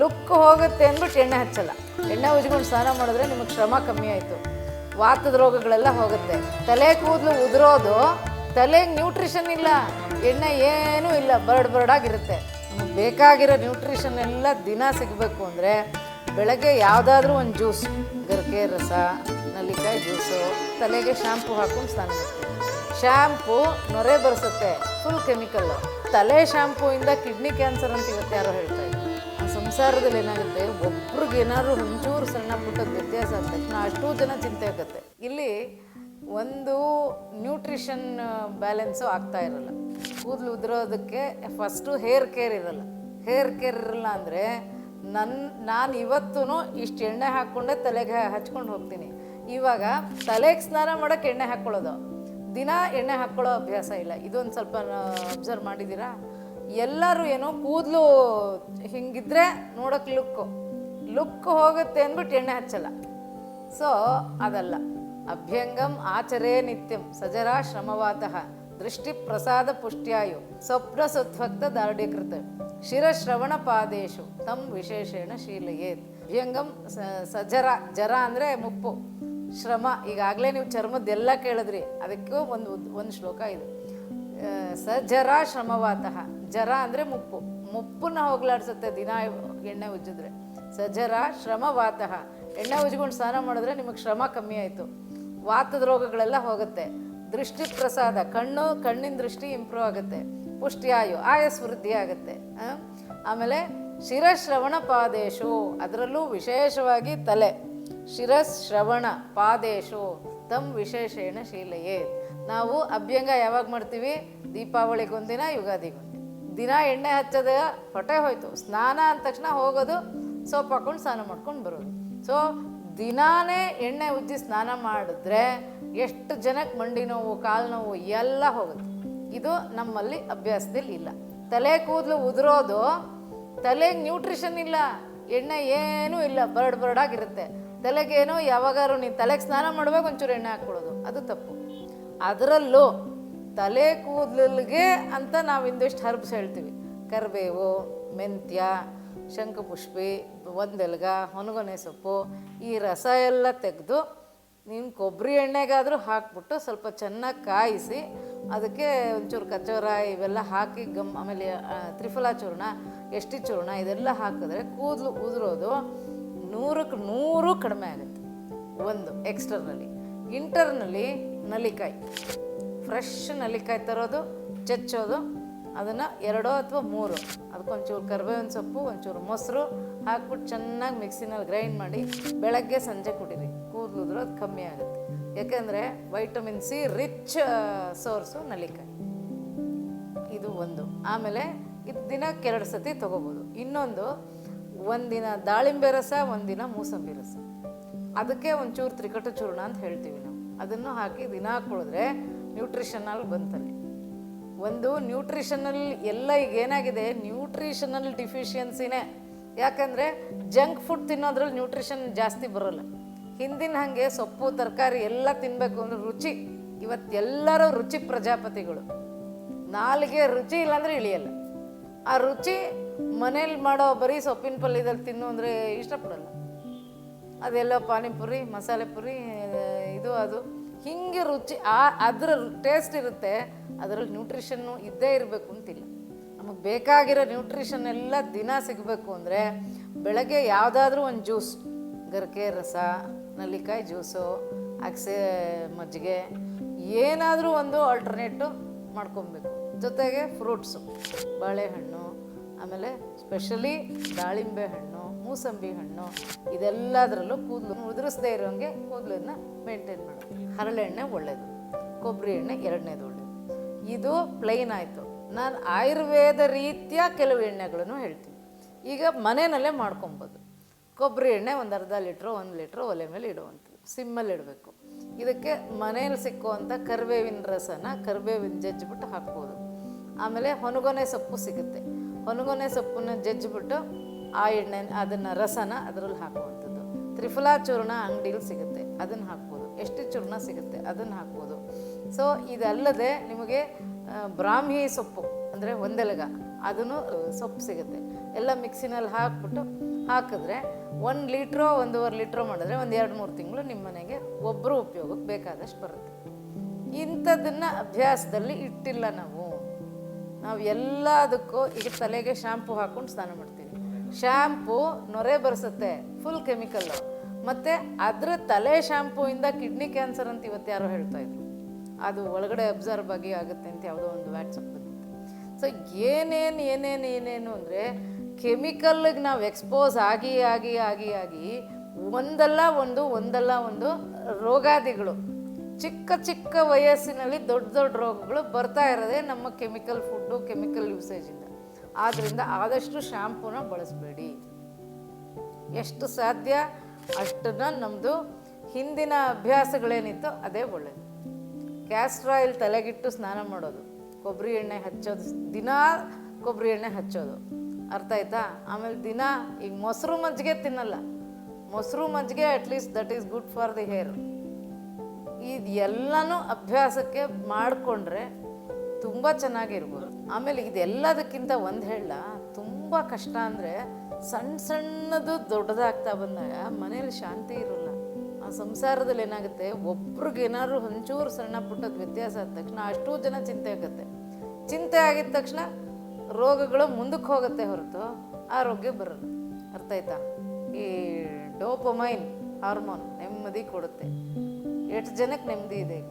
Look ಹೋಗುತ್ತೆ ಅಂದ್ಬಿಟ್ಟು ಎಣ್ಣೆ ಹಚ್ಚಲ್ಲ. ಎಣ್ಣೆ ಉಜ್ಕೊಂಡು ಸ್ನಾನ ಮಾಡಿದ್ರೆ ನಿಮಗೆ ಶ್ರಮ ಕಮ್ಮಿ ಆಯಿತು. ವಾತದ ರೋಗಗಳೆಲ್ಲ ಹೋಗುತ್ತೆ. ತಲೆ ಕೂದಲು ಉದುರೋದು, ತಲೆಗೆ ನ್ಯೂಟ್ರಿಷನ್ ಇಲ್ಲ. ಎಣ್ಣೆ ಏನೂ ಇಲ್ಲ. ಬರ್ಡ್ ಬರ್ಡಾಗಿರುತ್ತೆ ನಮಗೆ ಬೇಕಾಗಿರೋ ನ್ಯೂಟ್ರಿಷನ್ ಎಲ್ಲ ದಿನ ಸಿಗಬೇಕು ಅಂದರೆ ಬೆಳಗ್ಗೆ ಯಾವುದಾದ್ರೂ ಒಂದು ಜ್ಯೂಸ್, ಗರಿಕೆ, ರಸ, ನಲ್ಲಿಕಾಯಿ ಜ್ಯೂಸು, ತಲೆಗೆ ಶ್ಯಾಂಪು ಹಾಕೊಂಡು ಸ್ನಾನ ಮಾಡ್ತೀವಿ. ಶ್ಯಾಂಪು ನೊರೆ ಬರ್ಸುತ್ತೆ. ಫುಲ್ ಕೆಮಿಕಲ್ಲು ತಲೆ ಶ್ಯಾಂಪೂಯಿಂದ ಕಿಡ್ನಿ ಕ್ಯಾನ್ಸರ್ ಅಂತ ಇವತ್ತು ಯಾರೋ ಹೇಳ್ತಾರೆ ಸಂಸಾರದಲ್ಲಿ ಏನಾಗುತ್ತೆ, ಒಬ್ರಿಗೆ ಏನಾದ್ರು ಒಂಚೂರು ಸಣ್ಣ ಪುಟ್ಟ ವ್ಯತ್ಯಾಸ ಆದ ಅಷ್ಟೂ ಜನ ಚಿಂತೆ ಆಗುತ್ತೆ. ಇಲ್ಲಿ ಒಂದು ನ್ಯೂಟ್ರಿಷನ್ ಬ್ಯಾಲೆನ್ಸು ಆಗ್ತಾ ಇರಲ್ಲ. ಕೂದಲು ಉದುರೋದಕ್ಕೆ ಫಸ್ಟು ಹೇರ್ ಕೇರ್ ಇರಲ್ಲ. ಹೇರ್ ಕೇರ್ ಇರಲ್ಲ ಅಂದರೆ ನನ್ನ ನಾನು ಇವತ್ತೂ ಇಷ್ಟು ಎಣ್ಣೆ ಹಾಕ್ಕೊಂಡೆ ತಲೆಗೆ ಹಚ್ಕೊಂಡು ಹೋಗ್ತೀನಿ. ಇವಾಗ ತಲೆಗೆ ಸ್ನಾನ ಮಾಡೋಕ್ಕೆ ಎಣ್ಣೆ ಹಾಕ್ಕೊಳ್ಳೋದು ದಿನ ಎಣ್ಣೆ ಹಾಕ್ಕೊಳ್ಳೋ ಅಭ್ಯಾಸ ಇಲ್ಲ. ಇದೊಂದು ಸ್ವಲ್ಪ ಅಬ್ಸರ್ವ್ ಮಾಡಿದ್ದೀರಾ? ಎಲ್ಲರೂ ಏನೋ ಕೂದಲು ಹಿಂಗಿದ್ರೆ ನೋಡೋಕೆ ಲುಕ್ ಲುಕ್ ಹೋಗುತ್ತೆ ಅಂದ್ಬಿಟ್ಟು ಎಣ್ಣೆ ಹಚ್ಚಲ್ಲ. ಸೊ ಅದಲ್ಲ. ಅಭ್ಯಂಗಂ ಆಚರೇ ನಿತ್ಯಂ ಸಜರಾ ಶ್ರಮವಾತಃ. ದೃಷ್ಟಿ ಪ್ರಸಾದ ಪುಷ್ಟ್ಯಾಯು. ಸ್ವಪ್ನ ಸುತ್ವಕ್ತ ಶಿರ ಶಿರಶ್ರವಣ ಪಾದೇಶು. ತಮ್ ವಿಶೇಷೇಣ ಶೀಲಯೇತ್. ಅಭ್ಯಂಗಂ ಸಜರ, ಜರ ಅಂದರೆ ಮುಪ್ಪು. ಶ್ರಮ, ಈಗಾಗಲೇ ನೀವು ಚರ್ಮದ್ದೆಲ್ಲ ಕೇಳಿದ್ರಿ. ಅದಕ್ಕೂ ಒಂದು ಒಂದು ಶ್ಲೋಕ ಇದೆ. ಸಜರ ಶ್ರಮವಾತಃ. ಜರ ಅಂದರೆ ಮುಪ್ಪು. ಮುಪ್ಪನ್ನ ಹೋಗ್ಲಾಡ್ಸುತ್ತೆ, ದಿನ ಎಣ್ಣೆ ಉಜ್ಜಿದ್ರೆ. ಸಜರ ಶ್ರಮವಾತಃ ಎಣ್ಣೆ ಉಜ್ಕೊಂಡು ಸ್ನಾನ ಮಾಡಿದ್ರೆ ನಿಮಗೆ ಶ್ರಮ ಕಮ್ಮಿ ಆಯಿತು. ವಾತದ ರೋಗಗಳೆಲ್ಲ ಹೋಗುತ್ತೆ. ದೃಷ್ಟಿ ಪ್ರಸಾದ, ಕಣ್ಣು, ಕಣ್ಣಿನ ದೃಷ್ಟಿ ಇಂಪ್ರೂವ್ ಆಗುತ್ತೆ. ಪುಷ್ಟಿಯಾಯು, ಆಯಸ್ ವೃದ್ಧಿ ಆಗುತ್ತೆ? ಆಮೇಲೆ ಶಿರಶ್ರವಣ ಪಾದೇಶು. ಅದರಲ್ಲೂ ವಿಶೇಷವಾಗಿ ತಲೆ. ಶಿರಶ್ರವಣ ಪಾದೇಶು. ತಮ್ ವಿಶೇಷೇಣ ಶೀಲೆಯೇ ನಾವು ಅಭ್ಯಂಗ ಯಾವಾಗ ಮಾಡ್ತೀವಿ? ದೀಪಾವಳಿಗೊಂದಿನ, ಯುಗಾದಿಗೊಂದಿನ. ದಿನ ಎಣ್ಣೆ ಹಚ್ಚದ ಹೊಟ್ಟೆ ಹೋಯ್ತು. ಸ್ನಾನ ಅಂದ ತಕ್ಷಣ ಹೋಗೋದು, ಸೋಪ್ ಹಾಕೊಂಡು ಸ್ನಾನ ಮಾಡ್ಕೊಂಡು ಬರೋದು. ಸೊ ದಿನಾನೇ ಎಣ್ಣೆ ಉಜ್ಜಿ ಸ್ನಾನ ಮಾಡಿದ್ರೆ ಎಷ್ಟು ಜನಕ್ಕೆ ಮಂಡಿ ನೋವು, ಕಾಲು ನೋವು ಎಲ್ಲ ಹೋಗುತ್ತೆ. ಇದು ನಮ್ಮಲ್ಲಿ ಅಭ್ಯಾಸದಲ್ಲಿ ಇಲ್ಲ. ತಲೆ ಕೂದಲು ಉದುರೋದು, ತಲೆಗೆ ನ್ಯೂಟ್ರಿಷನ್ ಇಲ್ಲ. ಎಣ್ಣೆ ಏನೂ ಇಲ್ಲ, ಬರ್ಡ್ ಬರ್ಡಾಗಿರುತ್ತೆ. ತಲೆಗೇನೋ ಯಾವಾಗಾರು ನೀನು ತಲೆಗೆ ಸ್ನಾನ ಮಾಡುವಾಗ ಒಂಚೂರು ಎಣ್ಣೆ ಹಾಕ್ಕೊಳ್ಳೋದು. ಅದು ತಪ್ಪು. ಅದರಲ್ಲೂ ತಲೆ ಕೂದಲಿಗೆ ಅಂತ ನಾವು ಇಂದಿಷ್ಟು ಹರ್ಬ್ಸ್ ಹೇಳ್ತೀವಿ. ಕರಿಬೇವು, ಮೆಂತ್ಯ ಶಂಖಪುಷ್ಪಿ ಒಂದೆಲ್ಗ ಹೊನಗೊನೆ ಸೊಪ್ಪು, ಈ ರಸ ಎಲ್ಲ ತೆಗೆದು ನಿಮ್ಮ ಕೊಬ್ಬರಿ ಎಣ್ಣೆಗಾದರೂ ಹಾಕ್ಬಿಟ್ಟು ಸ್ವಲ್ಪ ಚೆನ್ನಾಗಿ ಕಾಯಿಸಿ ಅದಕ್ಕೆ ಒಂಚೂರು ಕಚ್ಚೋರ ಇವೆಲ್ಲ ಹಾಕಿ ಗಮ್, ಆಮೇಲೆ ತ್ರಿಫಲ ಚೂರ್ಣ, ಎಷ್ಟಿ ಚೂರ್ಣ ಇದೆಲ್ಲ ಹಾಕಿದ್ರೆ ಕೂದಲು ಉದುರೋದು ನೂರಕ್ಕೆ ನೂರು ಕಡಿಮೆ ಆಗುತ್ತೆ. ಒಂದು ಎಕ್ಸ್ಟರ್ನಲ್ಲಿ ಇಂಟರ್ನಲಿ ನಲಿಕಾಯಿ ಫ್ರೆಶ್ ನಲ್ಲಿಕಾಯಿ ತರೋದು, ಚಚ್ಚೋದು, ಅದನ್ನು ಎರಡೋ ಅಥವಾ ಮೂರು. ಅದಕ್ಕೊಂಚೂರು ಕರಿಬೇವಿನ ಸೊಪ್ಪು, ಒಂಚೂರು ಮೊಸರು ಹಾಕ್ಬಿಟ್ಟು ಚೆನ್ನಾಗಿ ಮಿಕ್ಸಿನಲ್ಲಿ ಗ್ರೈಂಡ್ ಮಾಡಿ ಬೆಳಗ್ಗೆ ಸಂಜೆ ಕುಡೀರಿ. ಕೂದಲು ಅದು ಕಮ್ಮಿ ಆಗುತ್ತೆ. ಯಾಕೆಂದರೆ ವೈಟಮಿನ್ ಸಿ ರಿಚ್ ಸೋರ್ಸು ನಲಿಕಾಯಿ ಇದು ಒಂದು. ಆಮೇಲೆ ಇದು ದಿನಕ್ಕೆ ಎರಡು ಸತಿ ತೊಗೋಬೋದು. ಇನ್ನೊಂದು, ಒಂದಿನ ದಾಳಿಂಬೆ ರಸ, ಒಂದಿನ ಮೂಸಂಬಿ ರಸ. ಅದಕ್ಕೆ ಒಂಚೂರು ತ್ರಿಕಟ ಚೂರ್ಣ ಅಂತ ಹೇಳ್ತೀವಿ ನಾವು. ಅದನ್ನು ಹಾಕಿ ದಿನ ಹಾಕ್ಕೊಳ್ಳಿದ್ರೆ ನ್ಯೂಟ್ರಿಷನಲ್ ಬಂತಲ್ಲಿ. ಒಂದು ನ್ಯೂಟ್ರಿಷನಲ್ ಎಲ್ಲ ಈಗ ಏನಾಗಿದೆ? ನ್ಯೂಟ್ರಿಷನಲ್ ಡಿಫಿಷಿಯನ್ಸಿನೇ ಯಾಕಂದರೆ ಜಂಕ್ ಫುಡ್ ತಿನ್ನೋದ್ರಲ್ಲಿ ನ್ಯೂಟ್ರಿಷನ್ ಜಾಸ್ತಿ ಬರೋಲ್ಲ. ಹಿಂದಿನ ಹಾಗೆ ಸೊಪ್ಪು, ತರಕಾರಿ ಎಲ್ಲ ತಿನ್ನಬೇಕು ಅಂದ್ರೆ ರುಚಿ. ಇವತ್ತೆಲ್ಲರೂ ರುಚಿ ಪ್ರಜಾಪತಿಗಳು. ನಾಲಿಗೆ ರುಚಿ ಇಲ್ಲಾಂದರೆ ಇಳಿಯಲ್ಲ. ಆ ರುಚಿ ಮನೇಲಿ ಮಾಡೋ ಬರೀ ಸೊಪ್ಪಿನ ಪಲ್ಯದಲ್ಲಿ ತಿನ್ನು ಅಂದರೆ ಇಷ್ಟಪಡಲ್ಲ. ಅದೆಲ್ಲ ಪಾನಿಪುರಿ, ಮಸಾಲೆ ಪುರಿ, ಇದು, ಅದು. ಹಿಂಗೆ ರುಚಿ, ಆ ಅದರ ಟೇಸ್ಟ್ ಇರುತ್ತೆ, ಅದರಲ್ಲಿ ನ್ಯೂಟ್ರಿಷನ್ನು ಇದ್ದೇ ಇರಬೇಕು ಅಂತಿಲ್ಲ. ನಮಗೆ ಬೇಕಾಗಿರೋ ನ್ಯೂಟ್ರಿಷನ್ ಎಲ್ಲ ದಿನ ಸಿಗಬೇಕು ಅಂದರೆ, ಬೆಳಗ್ಗೆ ಯಾವುದಾದ್ರೂ ಒಂದು ಜ್ಯೂಸ್ ಗರಿಕೆ, ರಸ, ನಲ್ಲಿಕಾಯಿ ಜ್ಯೂಸು ಅಕ್ಸೆ ಮಜ್ಜಿಗೆ, ಏನಾದರೂ ಒಂದು ಆಲ್ಟರ್ನೇಟು ಮಾಡ್ಕೊಬೇಕು. ಜೊತೆಗೆ ಫ್ರೂಟ್ಸು ಬಾಳೆಹಣ್ಣು ಆಮೇಲೆ ಸ್ಪೆಷಲಿ ದಾಳಿಂಬೆ ಹಣ್ಣು, ಮೂಸಂಬಿ ಹಣ್ಣು, ಇದೆಲ್ಲದರಲ್ಲೂ ಕೂದಲು ಉದುರಿಸದೇ ಇರೋಂಗೆ ಕೂದಲನ್ನ ಮೇಂಟೈನ್ ಮಾಡೋದು ಹರಳೆಣ್ಣೆ ಒಳ್ಳೆಯದು ಕೊಬ್ಬರಿ ಎಣ್ಣೆ ಎರಡನೇದು ಒಳ್ಳೆಯದು ಇದು ಪ್ಲೈನ್ ಆಯಿತು. ನಾನು ಆಯುರ್ವೇದ ರೀತಿಯ ಕೆಲವು ಎಣ್ಣೆಗಳನ್ನು ಹೇಳ್ತೀನಿ. ಈಗ ಮನೆಯಲ್ಲೇ ಮಾಡ್ಕೊಬೋದು. ಕೊಬ್ಬರಿ ಎಣ್ಣೆ ಒಂದು ಅರ್ಧ ಲೀಟ್ರು, ಒಂದು ಲೀಟ್ರು ಒಲೆ ಮೇಲೆ ಇಡುವಂಥದ್ದು. ಸಿಮ್ಮಲ್ಲಿ ಇಡಬೇಕು. ಇದಕ್ಕೆ ಮನೆಯಲ್ಲಿ ಸಿಕ್ಕುವಂಥ ಕರಿಬೇವಿನ ರಸನ ಕರಿಬೇವಿನ ಜಜ್ಜಿಬಿಟ್ಟು ಹಾಕ್ಬೋದು. ಆಮೇಲೆ ಹೊನಗೊನೆ ಸೊಪ್ಪು ಸಿಗುತ್ತೆ. ಹೊನಗೊನೆ ಸೊಪ್ಪನ್ನು ಜಜ್ಜಿಬಿಟ್ಟು ಆ ಎಣ್ಣೆ, ಅದನ್ನು ರಸನ ಅದರಲ್ಲಿ ಹಾಕುವಂಥದ್ದು. ತ್ರಿಫಲಾ ಚೂರ್ಣ ಅಂಗಡಿಲಿ ಸಿಗುತ್ತೆ, ಅದನ್ನು ಹಾಕ್ಬೋದು. ಎಷ್ಟು ಚೂರ್ಣ ಸಿಗುತ್ತೆ, ಅದನ್ನು ಹಾಕ್ಬೋದು. ಸೊ ಇದಲ್ಲದೆ ನಿಮಗೆ ಬ್ರಾಹ್ಮಿ ಸೊಪ್ಪು ಅಂದರೆ ಒಂದೆಲಗ, ಅದನ್ನು ಸೊಪ್ಪು ಸಿಗುತ್ತೆ. ಎಲ್ಲ ಮಿಕ್ಸಿನಲ್ಲಿ ಹಾಕ್ಬಿಟ್ಟು ಹಾಕಿದ್ರೆ ಒಂದು ಲೀಟ್ರೋ, ಒಂದೂವರೆ ಲೀಟ್ರೋ ಮಾಡಿದ್ರೆ ಒಂದು ಎರಡು ಮೂರು ತಿಂಗಳು ನಿಮ್ಮ ಮನೆಗೆ ಒಬ್ಬರು ಉಪಯೋಗಕ್ಕೆ ಬೇಕಾದಷ್ಟು ಬರುತ್ತೆ. ಇಂಥದ್ದನ್ನು ಅಭ್ಯಾಸದಲ್ಲಿ ಇಟ್ಟಿಲ್ಲ ನಾವು. ನಾವು ಎಲ್ಲದಕ್ಕೂ ಈಗ ತಲೆಗೆ ಶ್ಯಾಂಪು ಹಾಕ್ಕೊಂಡು ಸ್ನಾನ ಮಾಡ್ತೀವಿ ಶ್ಯಾಂಪು ನೊರೆ ಬರ್ಸುತ್ತೆ ಫುಲ್ ಕೆಮಿಕಲ್ಲು ಮತ್ತು ಅದರ ತಲೆ ಶ್ಯಾಂಪೂಯಿಂದ ಕಿಡ್ನಿ ಕ್ಯಾನ್ಸರ್ ಅಂತ ಇವತ್ತು ಯಾರೋ ಹೇಳ್ತಾ ಇದ್ರು. ಅದು ಒಳಗಡೆ ಅಬ್ಸರ್ವ್ ಆಗಿ ಆಗುತ್ತೆ ಅಂತ ಯಾವುದೋ ಒಂದು ವ್ಯಾಟ್ಸಪ್ ಬಂದಿತ್ತು. ಸೊ ಏನೇನು ಏನೇನು ಏನೇನು ಅಂದರೆ ಕೆಮಿಕಲ್ಗೆ ನಾವು ಎಕ್ಸ್ಪೋಸ್ ಆಗಿ ಆಗಿ ಆಗಿ ಆಗಿ ಒಂದಲ್ಲ ಒಂದು ಒಂದಲ್ಲ ಒಂದು ರೋಗಾದಿಗಳು. ಚಿಕ್ಕ ಚಿಕ್ಕ ವಯಸ್ಸಿನಲ್ಲಿ ದೊಡ್ಡ ದೊಡ್ಡ ರೋಗಗಳು ಬರ್ತಾ ಇರೋದೇ ನಮ್ಮ ಕೆಮಿಕಲ್ ಫುಡ್ಡು, ಕೆಮಿಕಲ್ ಯೂಸೇಜಿಂದ ಆದ್ದರಿಂದ ಆದಷ್ಟು ಶ್ಯಾಂಪೂನ ಬಳಸಬೇಡಿ. ಎಷ್ಟು ಸಾಧ್ಯ? ಅಷ್ಟನ್ನು ನಮ್ಮದು ಹಿಂದಿನ ಅಭ್ಯಾಸಗಳೇನಿತ್ತು ಅದೇ ಒಳ್ಳೆಯದು ಕ್ಯಾಸ್ಟ್ರ್ ಆಯಿಲ್ ತಲೆಗಿಟ್ಟು ಸ್ನಾನ ಮಾಡೋದು. ಕೊಬ್ಬರಿ ಎಣ್ಣೆ ಹಚ್ಚೋದು. ದಿನಾ ಕೊಬ್ಬರಿ ಎಣ್ಣೆ ಹಚ್ಚೋದು. ಅರ್ಥ ಆಯ್ತಾ? ಆಮೇಲೆ ದಿನ, ಈಗ ಮೊಸರು ಮಜ್ಜಿಗೆ ತಿನ್ನಲ್ಲ. ಮೊಸರು ಮಜ್ಜಿಗೆ at least that is good for the hair ಇದು ಎಲ್ಲನೂ ಅಭ್ಯಾಸಕ್ಕೆ ಮಾಡಿಕೊಂಡ್ರೆ ತುಂಬ ಚೆನ್ನಾಗಿರ್ಬೋದು. ಆಮೇಲೆ ಇದೆಲ್ಲದಕ್ಕಿಂತ ಒಂದು ಹೇಳ ತುಂಬ ಕಷ್ಟ ಅಂದರೆ ಸಣ್ಣ ಸಣ್ಣದು ದೊಡ್ಡದಾಗ್ತಾ ಬಂದಾಗ ಮನೇಲಿ ಶಾಂತಿ ಇರೋಲ್ಲ. ಆ ಸಂಸಾರದಲ್ಲಿ ಏನಾಗುತ್ತೆ ಒಬ್ರಿಗೇನಾದ್ರು ಒಂಚೂರು ಸಣ್ಣ ಪುಟ್ಟದ ವ್ಯತ್ಯಾಸ ಆದ ತಕ್ಷಣ ಅಷ್ಟೂ ಜನ ಚಿಂತೆ ಆಗುತ್ತೆ. ಚಿಂತೆ ಆಗಿದ ತಕ್ಷಣ ರೋಗಗಳು ಮುಂದಕ್ಕೆ ಹೋಗುತ್ತೆ ಹೊರತು ಆರೋಗ್ಯ ಬರಲ್ಲ. ಅರ್ಥ ಆಯ್ತಾ? ಈ ಡೋಪಮೈನ್ ಹಾರ್ಮೋನ್ ನೆಮ್ಮದಿ ಕೊಡುತ್ತೆ. ಎಷ್ಟು ಜನಕ್ಕೆ ನೆಮ್ಮದಿ ಇದೆ ಈಗ.